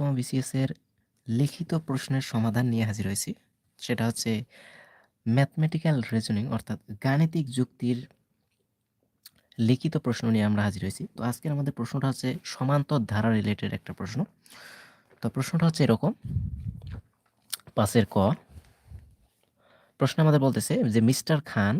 পঁয়তাল্লিশতম BCS এর লিখিত প্রশ্নের সমাধান নিয়ে হাজির হয়েছি। সেটা হচ্ছে ম্যাথমেটিক্যাল রিজনিং অর্থাৎ গাণিতিক যুক্তির লিখিত প্রশ্ন নিয়ে আমরা হাজির হয়েছি। তো আজকের আমাদের প্রশ্নটা হচ্ছে সমান্তর ধারা রিলেটেড একটা প্রশ্ন। তো প্রশ্নটা হচ্ছে এরকম। পাশের ক। প্রশ্ন আমাদের বলতেছে যে মিস্টার খান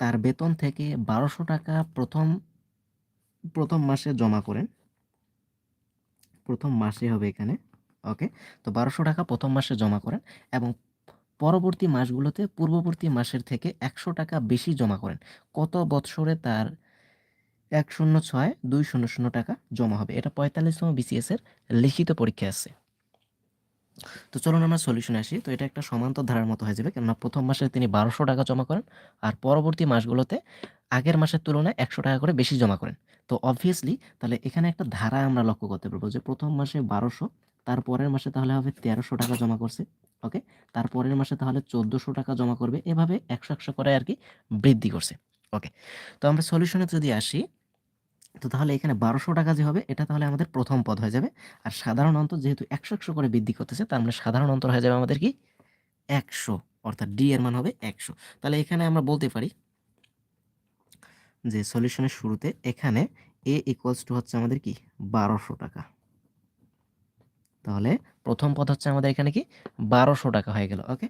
তার বেতন থেকে বারোশো টাকা প্রথম প্রথম মাসে জমা করেন। প্রথম মাসে হবে এখানে, ওকে? তো বারোশো টাকা প্রথম মাসে জমা করেন এবং পরবর্তী মাসগুলোতে পূর্ববর্তী মাসের থেকে একশো টাকা বেশি জমা করেন। কত বৎসরে তার এক শূন্য ছয় দুই শূন্য শূন্য টাকা জমা হবে? এটা পঁয়তাল্লিশতম বিসিএস এর লিখিত পরীক্ষা আছে। তো চলুন আমরা সলিউশনে আসি। তো এটা একটা সমান্তর ধারার মতো হয়ে যাবে। কেননা প্রথম মাসে তিনি বারোশো টাকা জমা করেন আর পরবর্তী মাসগুলোতে আগের মাসের তুলনায় একশো টাকা করে বেশি জমা করেন। তো অবভিয়াসলি তাহলে এখানে একটা ধারা আমরা লক্ষ্য করতে পারব যে প্রথম মাসে বারোশো তার পরের মাসে তাহলে হবে তেরোশো টাকা জমা করছে ওকে তার পরের মাসে তাহলে চোদ্দোশো টাকা জমা করবে, এভাবে একশো একশো করে আর কি বৃদ্ধি করছে ওকে তো আমরা সলিউশনে যদি আসি, তো তাহলে এখানে বারোশো টাকা যে হবে, এটা তাহলে আমাদের প্রথম পদ হয়ে যাবে। আর সাধারণ অন্তর যেহেতু একশো একশো করে বৃদ্ধি করতেছে, তার মানে সাধারণ অন্তর হয়ে যাবে আমাদের কি? একশো, অর্থাৎ ডি এর মান হবে একশো। তাহলে এখানে আমরা বলতে পারি যে সলিউশনের শুরুতে এখানে এ ইকুয়ালস টু হচ্ছে আমাদের কি? বারোশো টাকা। তাহলে প্রথম পদ হচ্ছে আমাদের এখানে কি? বারোশো টাকা হয়ে গেল ওকে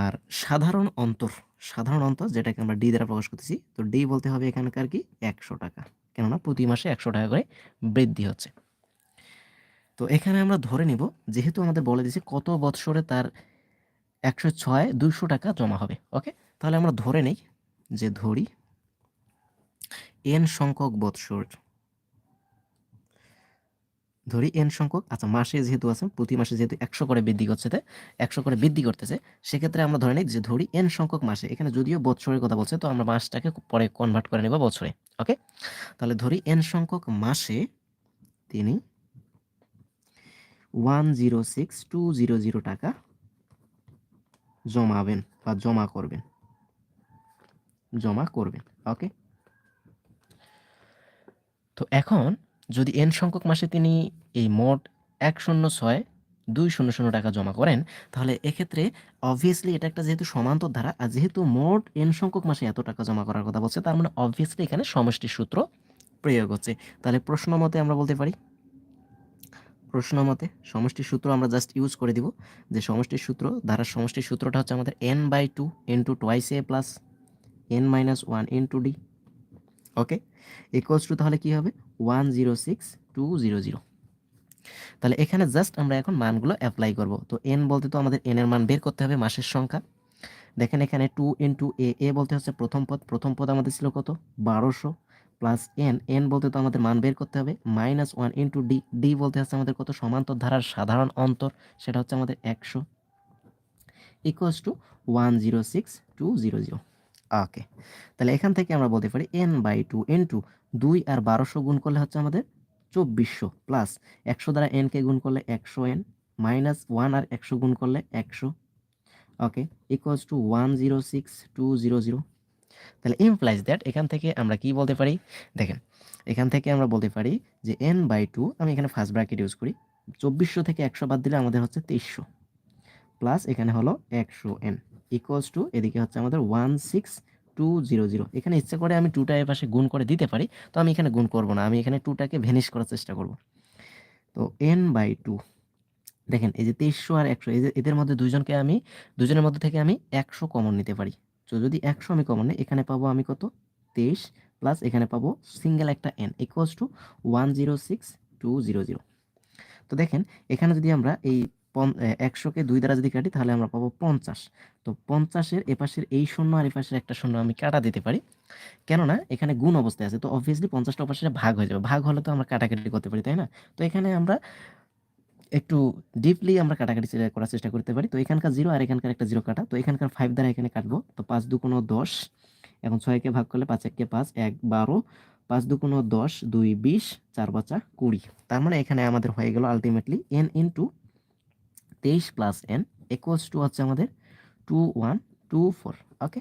আর সাধারণ অন্তর সাধারণ অন্তর যেটাকে আমরা ডি দ্বারা প্রকাশ করতেছি, তো ডি বলতে হবে এখানকার কি? একশো টাকা। কেননা প্রতি মাসে একশো টাকা করে বৃদ্ধি হচ্ছে। তো এখানে আমরা ধরে নিব, যেহেতু আমাদের বলে দিয়েছে কত বৎসরে তার একশো ছয় দুইশো টাকা জমা হবে ওকে তাহলে আমরা ধরে নেই, যে ধরি এন সংখ্যক বৎসর ধরি এন সংখ্যক আচ্ছা মাসে যেহেতু আছে, প্রতি মাসে যেহেতু একশো করে বৃদ্ধি করছে একশো করে বৃদ্ধি করতেছে, সেক্ষেত্রে আমরা ধরে নিই যে ধরি এন সংখ্যক মাসে, এখানে যদিও বৎসরের কথা বলছে, তো আমরা মাসটাকে পরে কনভার্ট করে নেব বছরে ওকে তাহলে ধরি এন সংখ্যক মাসে তিনি one zero six two zero zero টাকা জমাবেন বা জমা করবেন জমা করবেন ওকে তো এখন যদি এন সংখ্যক মাসে তিনি এই মোট এক শূন্য ছয়, দুই শূন্য শূন্য টাকা জমা করেন, তাহলে এক্ষেত্রে অবভিয়াসলি এটা একটা যেহেতু সমান্তর ধারা, আর যেহেতু মোট এন সংখ্যক মাসে এত টাকা জমা করার কথা বলছে, তার মানে অবভিয়াসলি এখানে সমষ্টির সূত্র প্রয়োগ হচ্ছে। তাহলে প্রশ্ন মতে আমরা বলতে পারি? প্রশ্ন মতে সমষ্টির সূত্র আমরা জাস্ট ইউজ করে দিব, যে সমষ্টির সূত্র, ধারার সমষ্টির সূত্রটা হচ্ছে আমাদের n by two n two twice a plus n minus one n two d okay equals to তাহলে কী হবে? One zero six two zero zero তাহলে এখানে জাস্ট আমরা এখন মানগুলো অ্যাপ্লাই করব। তো এন বলতে তো আমাদের এন এর মান বের করতে হবে মাসের সংখ্যা। দেখেন এখানে টু ইন্টু এ এ বলতে হচ্ছে প্রথম পদ। প্রথম পদ আমাদের ছিল কত? বারোশো প্লাস এন এন বলতে তো আমাদের মান বের করতে হবে। Minus one into d d বলতে হচ্ছে আমাদের কত? সমান্তর ধারার সাধারণ অন্তর। সেটা হচ্ছে আমাদের একশো। Equals to one zero six two zero zero okay তাহলে এখান থেকে আমরা বলতে পারি n by two n two দুই আর বারোশো গুণ করলে হচ্ছে আমাদের চব্বিশশো প্লাস একশো দ্বারা এনকে গুণ করলে একশো এন মাইনাস ওয়ান আর একশো গুণ করলে একশো। Okay equals to one zero six two zero zero তাহলে ইমপ্লাইজ দ্যাট এখান থেকে আমরা কি বলতে পারি? দেখেন, এখান থেকে আমরা বলতে পারি যে এন বাই টু আমি এখানে ফার্স্ট ব্র্যাকেট ইউজ করি, চব্বিশশো থেকে একশো বাদ দিলে আমাদের হচ্ছে তেইশশো। প্লাস এখানে হলো একশো এন ইকুয়ালস টু এদিকে হচ্ছে আমাদের one six two zero zero এখানে ইচ্ছে করে আমি টুটা এর পাশে গুণ করে দিতে পারি, তো আমি এখানে গুণ করব না, আমি এখানে টুটাকে ভেনিশ করার চেষ্টা করব। তো এন বাই টু দেখেন, এই যে তেইশশো আর একশো, এই যে এদের মধ্যে দুজনকে আমি দুজনের মধ্যে থেকে আমি একশো কমন নিতে পারি। তো যদি একশো আমি কমন নিই, এখানে পাবো আমি কত? তেইশ প্লাস এখানে পাবো সিঙ্গেল একটা n equals to one zero six two zero zero তো দেখেন, এখানে যদি আমরা এই একশোকে দুই দ্বারা যদি কাটি, তাহলে আমরা পাবো পঞ্চাশ। তো পঞ্চাশের এপাশের এই শূন্য আর এপাশের একটা শূন্য আমি কাটা দিতে পারি। কেননা এখানে গুণ অবস্থায় আছে, তো অবভিয়াসলি পঞ্চাশটা ওপাশে ভাগ হয়ে যাবে। ভাগ হলে তো আমরা কাটাকাটি করতে পারি, তাই না? তো এখানে আমরা একটু ডিপলি আমরা কাটাকাটি করার চেষ্টা করতে পারি। তো এখানকার জিরো আর এখানকার একটা জিরো কাটা। তো এখানকার ফাইভ দ্বারা এখানে কাটবো। তো পাঁচ দু কোনো দশ, এখন ছয়কে ভাগ করলে পাঁচ এককে পাঁচ, এক বারো। পাঁচ দু কোনো দশ, দুই বিশ, চার বাচ্চা কুড়ি। তার মানে এখানে আমাদের হয়ে গেল আলটিমেটলি এন ইন্টু তেইশ প্লাস এন ইকুয়ালস টু হচ্ছে আমাদের two one two four okay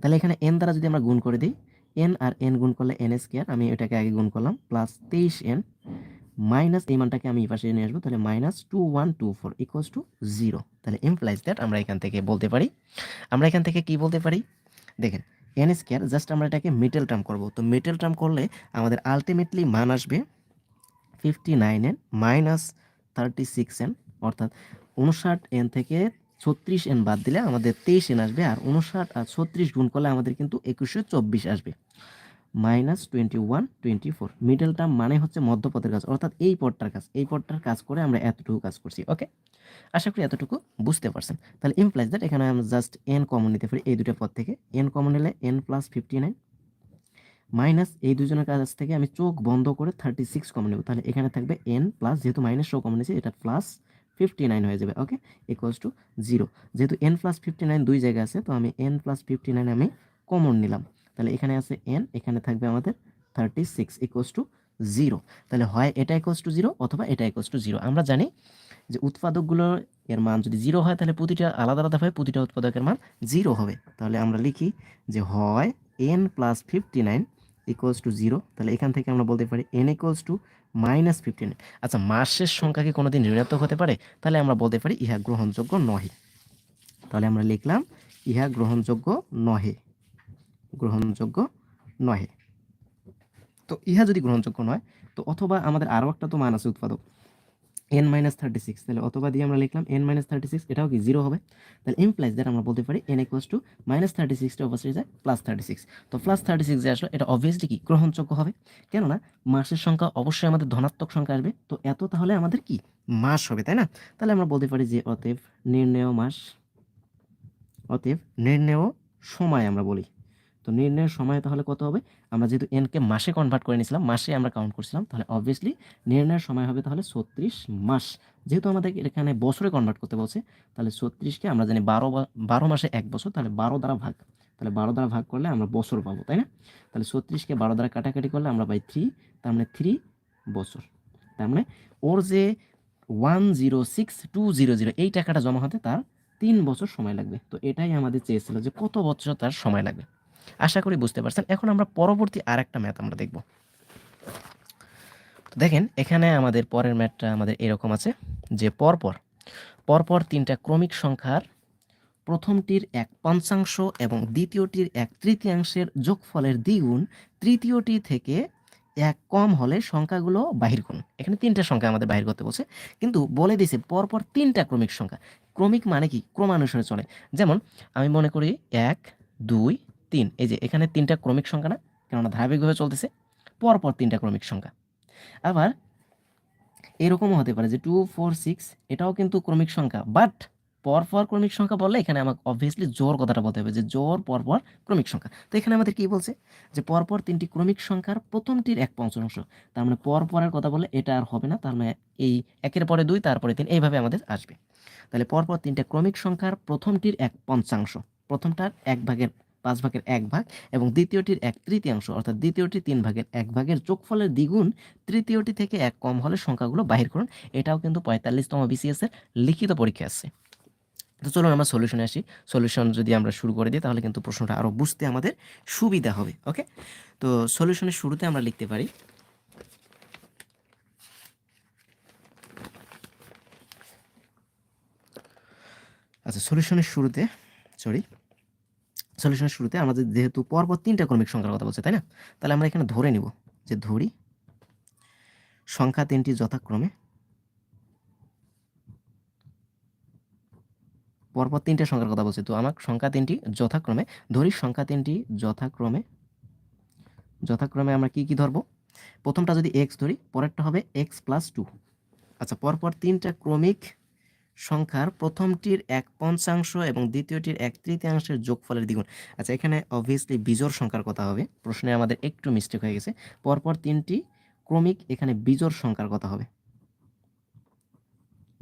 তাহলে এখানে এন দ্বারা যদি আমরা গুণ করে দিই এন আর এন গুণ করলে এন স্কোয়ার আমি এটাকে আগে গুণ করলাম প্লাস তেইশ এন মাইনাস এই মানটাকে আমি এই পাশে নিয়ে আসব, তাহলে minus two one two four equals to zero তাহলে ইমপ্লাইজ দ্যাট আমরা এখান থেকে বলতে পারি, আমরা এখান থেকে কি বলতে পারি? দেখেন এন স্কোয়ার জাস্ট আমরা এটাকে মিডল টার্ম করব। তো মিডল টার্ম করলে আমাদের আলটিমেটলি মান আসবে fifty nine n minus thirty six n অর্থাৎ উনষাট এন থেকে ছত্রিশ এন বাদ দিলে আমাদের তেইশ এন আসবে আর উনষাট আর ছত্রিশ গুণ করলে আমাদের কিন্তু একুশশো চব্বিশ আসবে। Minus twenty one, twenty four. Middle term মানে হচ্ছে মধ্যপথের কাজ, অর্থাৎ এই পদটার কাজ। এই পদটার কাজ করে আমরা এতটুকু কাজ করছি, ওকে? আশা করি এতটুকু বুঝতে পারছেন। তাহলে ইমপ্লাইজ দ্যাট এখানে আমরা জাস্ট এন কমন নিতে পারি এই দুটো পদ থেকে। এন কমন নিলে n plus fifty nine minus এই দুজনের কাছ থেকে আমি চোখ বন্ধ করে থার্টি সিক্স কমন নেব। তাহলে এখানে থাকবে এন প্লাস যেহেতু মাইনাস শো কমন নিয়েছে, এটা প্লাস ফিফটি নাইন হয়ে যাবে ওকে ইকুয়ালস টু জিরো যেহেতু এন প্লাস ফিফটি নাইন দুই জায়গায় আছে, তো আমি এন প্লাস ফিফটি নাইন আমি কমন নিলাম। তাহলে এখানে আছে এন এখানে থাকবে আমাদের thirty six equals to zero তাহলে হয় এটা ইকুয়ালস টু জিরো অথবা এটা ইকুয়ালস টু জিরো আমরা জানি যে উৎপাদকগুলোর এর মান যদি জিরো হয়, তাহলে প্রতিটা আলাদা আলাদাভাবে প্রতিটা উৎপাদকের মান জিরো হবে। তাহলে আমরা লিখি যে হয় n plus fifty nine equals to zero তাহলে এখান থেকে আমরা বলতে পারি n equals to minus fifteen আচ্ছা মাসের সংখ্যা কি কোনোদিন ঋণাত্মক হতে পারে? তাহলে আমরা বলতে পারি ইহা গ্রহণযোগ্য নহে। তাহলে আমরা লিখলাম ইহা গ্রহণযোগ্য নহে। গ্রহণযোগ্য নহে। তো ইহা যদি গ্রহণযোগ্য নয়, তো অথবা আমাদের আরও একটা তো মান আছে উৎপাদক। এন মাইনাস থার্টি সিক্স তাহলে অথবা দিয়ে আমরা লিখলাম এন মাইনাস থার্টি সিক্স এটাও কি জিরো হবে? তাহলে ইমপ্লাইজ দ্যাট আমরা বলতে পারি n equals to minus thirty সিক্সটা অবশ্যই যায় প্লাস থার্টি সিক্স তো প্লাস থার্টি সিক্স যে আসলো, এটা অবভিয়াসলি কি? গ্রহণযোগ্য হবে। কেননা মাসের সংখ্যা অবশ্যই আমাদের ধনাত্মক সংখ্যা আসবে। তো এত তাহলে আমাদের কি? মাস হবে, তাই না? তাহলে আমরা বলতে পারি যে অতএব নির্ণেয় মাস, অতএব নির্ণেয় সময় আমরা বলি। তো নির্ণয়ের সময় তাহলে কত হবে? আমরা যেহেতু এনকে মাসে কনভার্ট করে নিয়েছিলাম, মাসে আমরা কাউন্ট করছিলাম, তাহলে অবভিয়াসলি নির্ণয়ের সময় হবে তাহলে ছত্রিশ মাস। যেহেতু আমাদের এখানে বছরে কনভার্ট করতে বলছে, তাহলে ছত্রিশকে আমরা জানি বারো বারো মাসে এক বছর, তাহলে বারো দ্বারা ভাগ। তাহলে বারো দ্বারা ভাগ করলে আমরা বছর পাবো, তাই না? তাহলে ছত্রিশকে বারো দ্বারা কাটাকাটি করলে আমরা পাই থ্রি তার মানে থ্রি বছর। তার মানে ওর যে one zero six two zero zero এই টাকাটা জমা হতে তার তিন বছর সময় লাগবে। তো এটাই আমাদের চেয়েছিল যে কত বছর তার সময় লাগবে। আশা করি বুঝতে পারছেন। এখন আমরা পরবর্তী আর একটা ম্যাথ আমরা দেখব। দেখেন, এখানে আমাদের পরের ম্যাথটা আমাদের এরকম আছে যে পরপর পরপর তিনটা ক্রমিক সংখ্যার প্রথমটির এক পঞ্চাংশ এবং দ্বিতীয়টির এক তৃতীয়াংশের যোগফলের দ্বিগুণ, তৃতীয়টি থেকে এক কম হলে সংখ্যাগুলো বাহির করুন। এখানে তিনটা সংখ্যা আমাদের বাহির করতে বলছে, কিন্তু বলে দিয়েছে পরপর তিনটা ক্রমিক সংখ্যা। ক্রমিক মানে কি? ক্রমানুসারে চলে। যেমন, আমি মনে করি এক, দুই তিন, এই যে এখানে তিনটা ক্রমিক সংখ্যা না, কেননা ধারাবাহিকভাবে চলতেছে, পরপর তিনটা ক্রমিক সংখ্যা। আবার এরকমও হতে পারে যে টু ফোর সিক্স এটাও কিন্তু ক্রমিক সংখ্যা বাট পরপর ক্রমিক সংখ্যা বললে এখানে আমাকে অবভিয়াসলি জোর কথাটা বলতে হবে যে জোর পরপর ক্রমিক সংখ্যা। তো এখানে আমাদের কি বলছে? যে পরপর তিনটি ক্রমিক সংখ্যার প্রথমটির এক পঞ্চমাংশ তার মানে পরপরের কথা বললে এটা আর হবে না, তার মানে এই একের পরে দুই, তারপরে তিন, এইভাবে আমাদের আসবে। তাহলে পরপর তিনটা ক্রমিক সংখ্যার প্রথমটির এক পঞ্চাংশ, প্রথমটার এক ভাগের পাঁচ ভাগের এক ভাগ এবং দ্বিতীয়টির এক তৃতীয়াংশ, অর্থাৎ দ্বিতীয়টি তিন ভাগের এক ভাগের যোগফলের দ্বিগুণ তৃতীয়টি থেকে এক কম হলে সংখ্যাগুলো বাহির করুন। এটাও কিন্তু পঁয়তাল্লিশতম বিসিএস এর লিখিত পরীক্ষা আছে। তো চলুন আমরা সলিউশনে আসি। সলিউশন যদি আমরা শুরু করে দিই, তাহলে কিন্তু প্রশ্নটা আরও বুঝতে আমাদের সুবিধা হবে ওকে তো সলিউশনের শুরুতে আমরা লিখতে পারি আচ্ছা সলিউশনের শুরুতে সরি সলিউশনের শুরুতে আমাদের যেহেতু পরপর তিনটা ক্রমিক সংখ্যার কথা বলছে, তাই না? তাহলে আমরা এখানে ধরে নিব যে ধরি সংখ্যা তিনটি যথাক্রমে পরপর তিনটা সংখ্যার কথা বলছে, তো আমার সংখ্যা তিনটি যথাক্রমে, ধরি সংখ্যা তিনটি যথাক্রমে যথাক্রমে আমরা কি কি ধরবো? প্রথমটা যদি এক্স ধরি, পরেরটা হবে এক্স প্লাস টু আচ্ছা পরপর তিনটা ক্রমিক সংখ্যার প্রথমটির এক পঞ্চাংশ এবং দ্বিতীয়টির এক তৃতীয়াংশের যোগফলের দ্বিগুণ। আচ্ছা এখানে অবভিয়াসলি বিজোর সংখ্যার কথা হবে। প্রশ্নে আমাদের একটু মিস্টেক হয়ে গেছে। পরপর তিনটি ক্রমিক এখানে বিজোর সংখ্যার কথা হবে।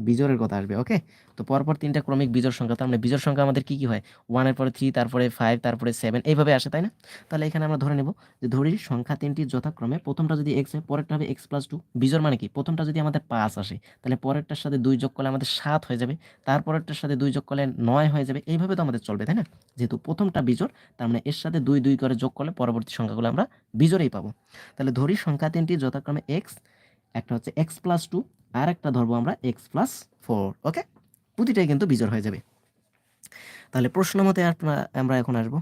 বিজোড়ের কথা আসবে ওকে তো পরপর তিনটা ক্রমিক বিজোর সংখ্যা, তার মানে বিজোড় সংখ্যা আমাদের কী কী হয়? ওয়ানের পরে থ্রি তারপরে ফাইভ তারপরে সেভেন এইভাবে আসে, তাই না? তাহলে এখানে আমরা ধরে নেব যে ধরি সংখ্যা তিনটি যথাক্রমে প্রথমটা যদি এক্স হয়, পরেরটা হবে এক্স প্লাস টু বিজোর মানে কি? প্রথমটা যদি আমাদের পাঁচ আসে, তাহলে পরেরটার সাথে দুই যোগ করলে আমাদের সাত হয়ে যাবে, তারপরেরটার সাথে দুই যোগ করলে নয় হয়ে যাবে, এইভাবে তো আমাদের চলবে, তাই না? যেহেতু প্রথমটা বিজোর তার মানে এর সাথে দুই দুই করে যোগ করলে পরবর্তী সংখ্যাগুলো আমরা বিজোরেই পাবো। তাহলে ধরি সংখ্যা তিনটি যথাক্রমে এক্স একটা হচ্ছে এক্স প্লাস টু আর একটা ধরবো আমরা এক্স প্লাস ফোর ওকে প্রতিটাই কিন্তু বিজোড় হয়ে যাবে। তাহলে প্রশ্ন মতে আপনারা আমরা এখন আসব।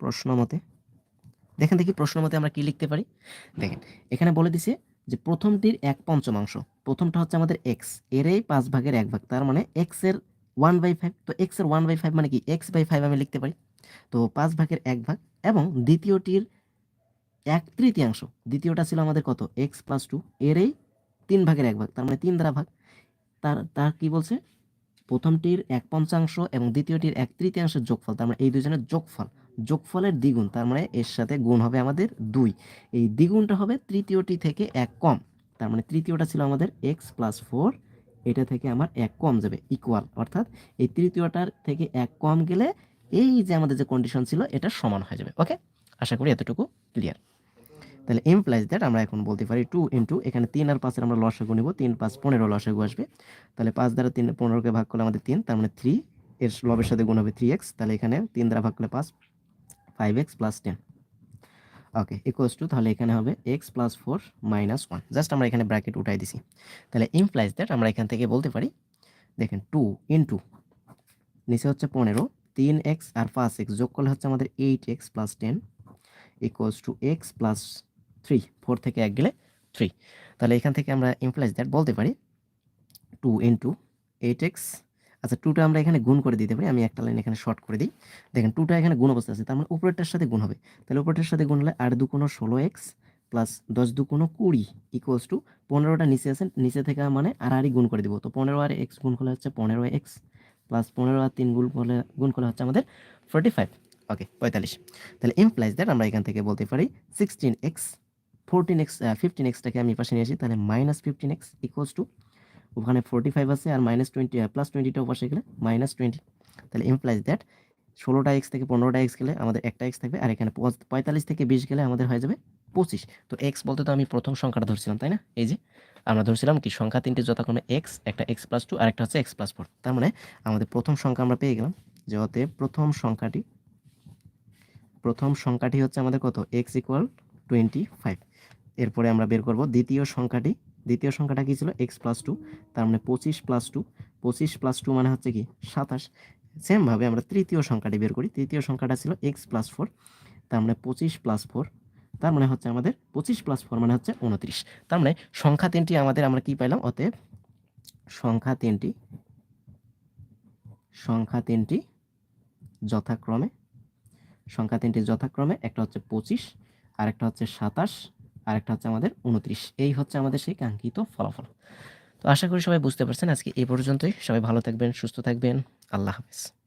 প্রশ্ন মতে দেখেন দেখি প্রশ্ন মতে আমরা কি লিখতে পারি? দেখেন, এখানে বলে দিছে যে প্রথমটির এক পঞ্চমাংশ, প্রথমটা হচ্ছে আমাদের এক্সের এই পাঁচ ভাগের এক ভাগ, তার মানে এক্সের ওয়ান বাই ফাইভ তো এক্সের ওয়ান বাই ফাইভ মানে কি? এক্স বাই ফাইভ আমি লিখতে পারি। তো পাঁচ ভাগের এক ভাগ, এবং দ্বিতীয়টির এক তৃতীয়াংশ, দ্বিতীয়টা ছিল আমাদের কত? এক্স প্লাস টু এর এই তিন ভাগের এক ভাগ, তার মানে তিন দ্বারা ভাগ। তার তার কি বলছে? প্রথমটির এক পঞ্চাংশ এবং দ্বিতীয়টির এক তৃতীয়াংশের যোগফল, তার মানে এই দুজনের যোগফল। যোগফলের দ্বিগুণ, তার মানে এর সাথে গুণ হবে আমাদের দুই। এই দ্বিগুণটা হবে তৃতীয়টি থেকে এক কম, তার মানে তৃতীয়টা ছিল আমাদের এক্স প্লাস ফোর এটা থেকে আমার এক কম যাবে ইকুয়াল অর্থাৎ এই তৃতীয়টার থেকে এক কম গেলে এই যে আমাদের যে কন্ডিশন ছিল, এটা সমান হয়ে যাবে ওকে আশা করি এতটুকু ক্লিয়ার তাহলে এমপ্লাইজ দ্যাট আমরা এখন বলতে পারি টু ইন্টু এখানে তিন আর পাঁচের আমরা লসাগু নিব, তিন পাঁচ পনেরো লসাগু আসবে। তাহলে পাঁচ দ্বারা তিন, পনেরোকে ভাগ করলে আমাদের তিন, তার মানে থ্রি এর লবের সাথে গুণ হবে থ্রি এক্স তাহলে এখানে তিন দ্বারা ভাগ করলে পাঁচ five x plus ten okay equals to তাহলে এখানে হবে x plus four minus one just আমরা এখানে ব্র্যাকেট উঠাই দিছি। তাহলে ইমপ্লাইজ দ্যাট আমরা এখান থেকে বলতে পারি, দেখেন টু ইন্টু নিচে হচ্ছে পনেরো, তিন এক্স আর পাঁচ এক্স যোগ করলে হচ্ছে আমাদের eight x plus ten equals to x plus three four থেকে এক গেলে থ্রি তাহলে এখান থেকে আমরা ইমপ্লাইজ দ্যাট বলতে পারি টু ইন্টু এইট এক্স আচ্ছা টুটা আমরা এখানে গুণ করে দিতে পারি। আমি একটা লাইন এখানে শর্ট করে দিই। দেখেন টুটা এখানে গুণ অবস্থা আছে। তার মানে উপরেরটার সাথে গুণ হবে। তাহলে উপরেরটার সাথে গুণ হলে আট দু কোনো ষোলো এক্স প্লাস দশ দু কোনো কুড়ি ইকুয়ালস টু পনেরোটা নিচে আছে। নিচে থেকে মানে আর আরই গুণ করে দিব। তো পনেরো আর এক্স গুণ করলে হচ্ছে পনেরো এক্স প্লাস পনেরো আর তিন গুণ করলে গুণ করলে হচ্ছে আমাদের ফোর্টি ফাইভ ওকে পঁয়তাল্লিশ। তাহলে ইমপ্লাইজ দ্যাট আমরা এখান থেকে বলতে পারি sixteen x fourteen x fifteen এক্সটাকে আমি পাশে নিয়ে আসি, তাহলে minus fifteen x equals to ওখানে ফোর্টি ফাইভ আছে আর মাইনাস টোয়েন্টি প্লাস টোয়েন্টিটা পাশে গেলে মাইনাস টোয়েন্টি তাহলে ইমপ্লাইজ দ্যাট ষোলোটা এক্স থেকে পনেরোটা এক্স গেলে আমাদের একটা এক্স থাকবে আর এখানে পঁয়তাল্লিশ থেকে বিশ গেলে আমাদের হয়ে যাবে পঁচিশ। তো এক্স বলতে তো আমি প্রথম সংখ্যাটা ধরছিলাম, তাই না? এই যে আমরা ধরছিলাম কি সংখ্যা তিনটি যথাক্রমে এক্স একটা এক্স প্লাস টু আর একটা হচ্ছে এক্স প্লাস ফোর তার মানে আমাদের প্রথম সংখ্যা আমরা পেয়ে গেলাম যে অতএব প্রথম সংখ্যাটি প্রথম সংখ্যাটি হচ্ছে আমাদের কত? এক্স ইকুয়াল টোয়েন্টি ফাইভ এরপরে আমরা বের করব দ্বিতীয় সংখ্যাটি। দ্বিতীয় সংখ্যাটা কি ছিল? এক্স প্লাস টু তার মানে পঁচিশ প্লাস টু পঁচিশ প্লাস টু মানে হচ্ছে কি? সাতাশ। সেমভাবে আমরা তৃতীয় সংখ্যাটি বের করি। তৃতীয় সংখ্যাটা ছিল এক্স প্লাস ফোর তার মানে পঁচিশ প্লাস ফোর তার মানে হচ্ছে আমাদের পঁচিশ প্লাস ফোর মানে হচ্ছে উনত্রিশ। তার মানে সংখ্যা তিনটি আমাদের আমরা কি পাইলাম? অতএব সংখ্যা তিনটি সংখ্যা তিনটি যথাক্রমে, সংখ্যা তিনটি যথাক্রমে, একটা হচ্ছে পঁচিশ আর একটা হচ্ছে সাতাশ আর একটা হচ্ছে আমাদের উনত্রিশ। এই হচ্ছে আমাদের সেই কাঙ্ক্ষিত ফলাফল। তো আশা করি সবাই বুঝতে পারছেন। আজকে এই পর্যন্তই। সবাই ভালো থাকবেন, সুস্থ থাকবেন। আল্লাহ হাফেজ।